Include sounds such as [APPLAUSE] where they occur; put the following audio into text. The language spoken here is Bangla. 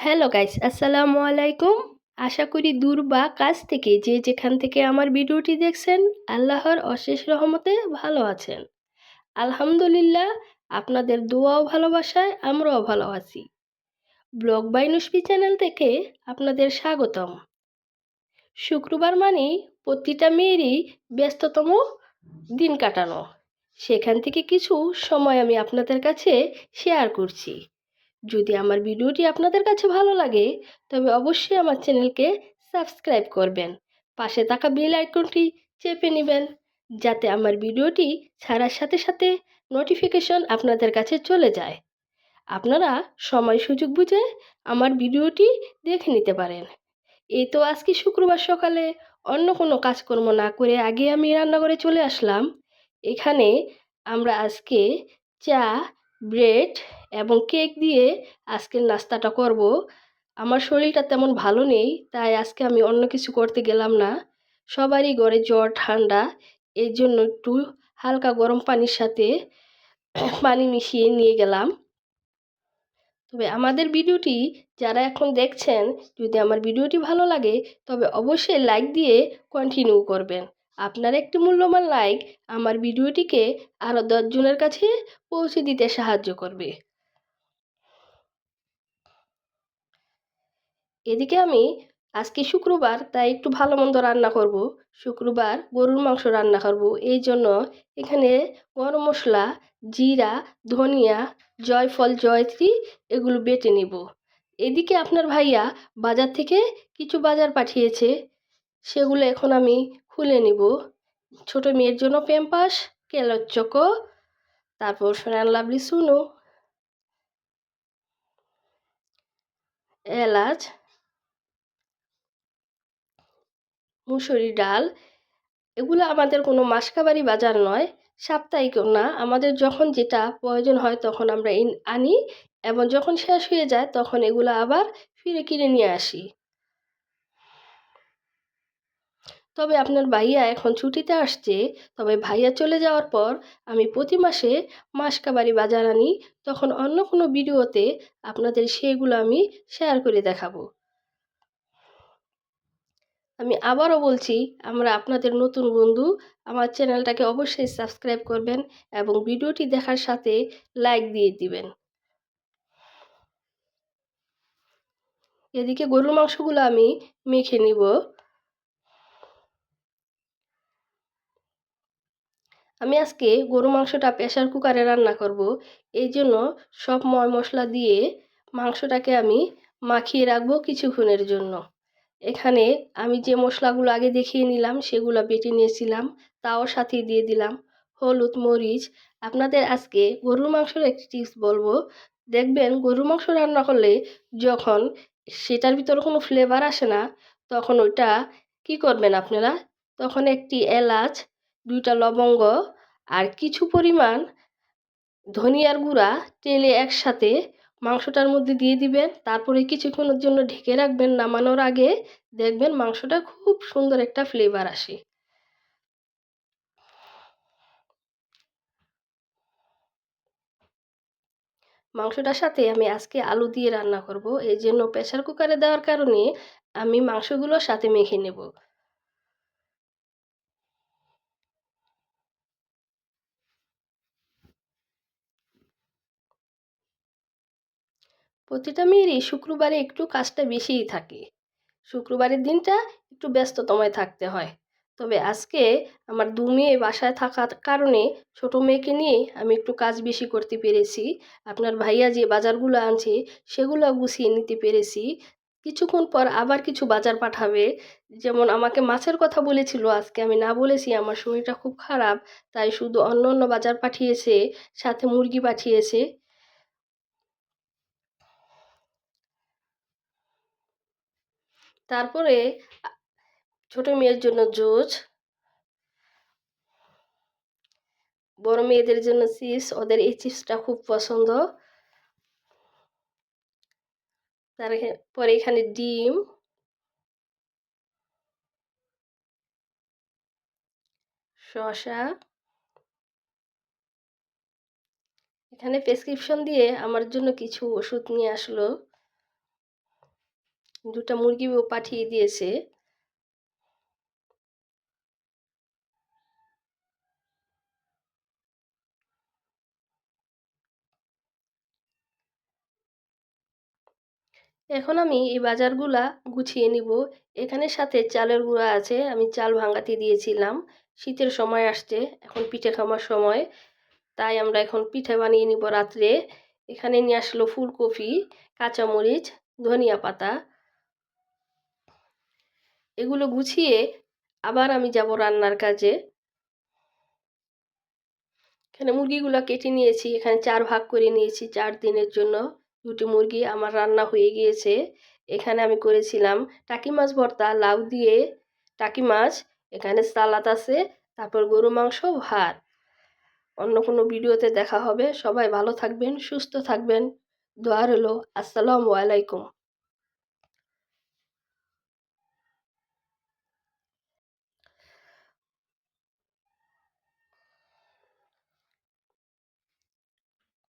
হ্যালো গাইস আসসালামু আলাইকুম আশা করি দূর বা কাছ থেকে যে যেখান থেকে আমার ভিডিওটি দেখছেন, আল্লাহর অশেষ রহমতে ভালো আছেন। আলহামদুলিল্লাহ, আপনাদের দোয়া ও ভালোবাসায়, আমরাও ভালো আছি। ব্লগ বাই নুসপি চ্যানেল থেকে আপনাদের স্বাগতম। শুক্রবার মানেই প্রতিটা মেয়েরই ব্যস্ততম দিন কাটানো। সেখান থেকে কিছু সময় আমি আপনাদের কাছে শেয়ার করছি। যদি আমার ভিডিওটি আপনাদের কাছে ভালো লাগে, তবে অবশ্যই আমার চ্যানেলকে সাবস্ক্রাইব করবেন। পাশে থাকা বেল আইকনটি চেপে নেবেন, যাতে আমার ভিডিওটি ছাড়ার সাথে সাথে নোটিফিকেশন আপনাদের কাছে চলে যায়। আপনারা সময় সুযোগ বুঝে আমার ভিডিওটি দেখে নিতে পারেন। এই তো আজকে শুক্রবার সকালে অন্য কোনো কাজকর্ম না করে আগে আমি রান্নাঘরে চলে আসলাম। এখানে আমরা আজকে চা, ব্রেড এবং কেক দিয়ে আজকের নাস্তাটা করব। আমার শরীরটা তেমন ভালো নেই, তাই আজকে আমি অন্য কিছু করতে গেলাম না। সবারই ঘরে জ্বর, ঠান্ডা এই জন্য একটু হালকা গরম পানির সাথে [COUGHS] পানি মিশিয়ে নিয়ে গেলাম। তবে আমাদের ভিডিওটি যারা এখন দেখছেন, যদি আমার ভিডিওটি ভালো লাগে, তবে অবশ্যই লাইক দিয়ে কন্টিনিউ করবেন। আপনার একটি মূল্যবান লাইক আমার ভিডিওটিকে আরও দশজনের কাছে পৌঁছে দিতে সাহায্য করবে। এদিকে আমি আজকে শুক্রবার, তাই একটু ভালো মন্দ রান্না করব। শুক্রবার গরুর মাংস রান্না করব। এই জন্য এখানে গরম মশলা, জিরা, ধনিয়া, জয়ফল, জয়ত্রী এগুলো বেটে নেব। এদিকে আপনার ভাইয়া বাজার থেকে কিছু বাজার পাঠিয়েছে, সেগুলো এখন আমি খুলে নিব। ছোট মেয়ের জন্য প্যাম্পাস, কেলর চকো, তারপর ফ্যান লাভলি সুনো, এলাচ মুসুরি ডাল, এগুলো আমাদের কোনো মাসকাবারি বাজার নয়, সাপ্তাহিক না। আমাদের যখন যেটা প্রয়োজন হয় তখন আমরা আনি এবং যখন শেষ হয়ে যায় তখন এগুলো আবার ফিরে কিনে নিয়ে আসি। তবে আপনার ভাইয়া এখন ছুটিতে আসছে, তবে ভাইয়া চলে যাওয়ার পর আমি প্রতি মাসে মাসকাবারি বাজার আনি। তখন অন্য কোনো ভিডিওতে আপনাদের সেগুলো আমি শেয়ার করে দেখাবো। আমি আবারও বলছি, আমরা আপনাদের নতুন বন্ধু। আমার চ্যানেলটাকে অবশ্যই সাবস্ক্রাইব করবেন এবং ভিডিওটি দেখার সাথে লাইক দিয়ে দিবেন। এদিকে গরুর মাংসগুলো আমি মেখে নিব। আমি আজকে গরু মাংসটা প্রেশার কুকারে রান্না করব। এই জন্য সব ময় মশলা দিয়ে মাংসটাকে আমি মাখিয়ে রাখব কিছুক্ষণের জন্য। এখানে আমি যে মশলাগুলো আগে দেখিয়ে নিলাম, সেগুলো বেটে নিয়েছিলাম, তাও সাথে দিয়ে দিলাম। হলুদ, মরিচ। আপনাদের আজকে গরুর মাংসের একটি টিপস বলব। দেখবেন গরুর মাংস রান্না করলে যখন সেটার ভিতরে কোনো ফ্লেভার আসে না, তখন ওইটা কি করবেন আপনারা? তখন একটি এলাচ, দুইটা লবঙ্গ আর কিছু পরিমাণ ধনিয়ার গুঁড়া তেলে একসাথে মাংসটার মধ্যে দিয়ে দিবেন। তারপরে কিছুক্ষণের জন্য ঢেকে রাখবেন। নামানোর আগে দেখবেন মাংসটা খুব সুন্দর একটা ফ্লেভার আসে। মাংসটার সাথে আমি আজকে আলু দিয়ে রান্না করব। এই জন্য প্রেশার কুকারে দেওয়ার কারণে আমি মাংসগুলোর সাথে মেখে নেব। প্রতিটা মেয়েরই শুক্রবারে একটু কাজটা বেশিই থাকে। শুক্রবারের দিনটা একটু ব্যস্ততময় থাকতে হয়। তবে আজকে আমার দু মেয়ে বাসায় থাকার কারণে ছোট মেয়েকে নিয়ে আমি একটু কাজ বেশি করতে পেরেছি। আপনার ভাইয়া যে বাজারগুলো আনছে সেগুলো গুছিয়ে নিতে পেরেছি। কিছুক্ষণ পর আবার কিছু বাজার পাঠাবে। যেমন আমাকে মাছের কথা বলেছিল, আজকে আমি না বলেছি, আমার শরীরটা খুব খারাপ, তাই শুধু অন্য অন্য বাজার পাঠিয়েছে, সাথে মুরগি পাঠিয়েছে। তারপরে ছোট মেয়ের জন্য জুস বড় মেয়েদের জন্য চিপস, ওদের এই চিপসটা খুব পছন্দ। তারপরে এখানে ডিম। শসা। এখানে প্রেসক্রিপশন দিয়ে আমার জন্য কিছু ওষুধ নিয়ে আসলো। দুটা মুরগিও পাঠিয়ে দিয়েছে। এখন আমি এই বাজারগুলা গুছিয়ে নিব। এখানে সাথে চালের গুঁড়া আছে, আমি চাল ভাঙাতে দিয়েছিলাম। শীতের সময় আসছে, এখন পিঠে খাওয়ার সময়। তাই আমরা এখন পিঠে বানিয়ে নিব রাত্রে। এখানে নিয়ে আসলো ফুলকপি, কাঁচামরিচ, ধনিয়া পাতা। এগুলো গুছিয়ে আবার আমি যাব রান্নার কাজে। এখানে মুরগিগুলো কেটে নিয়েছি, এখানে চার ভাগ করে নিয়েছি চার দিনের জন্য। দুটি মুরগি আমার রান্না হয়ে গিয়েছে। এখানে আমি করেছিলাম টাকি মাছ ভর্তা, লাউ দিয়ে টাকি মাছ, এখানে সালাদ আছে, তারপর গরু মাংস, ভাত। অন্য কোনো ভিডিওতে দেখা হবে। সবাই ভালো থাকবেন, সুস্থ থাকবেন। দোয়া রইল, আসসালামু আলাইকুম।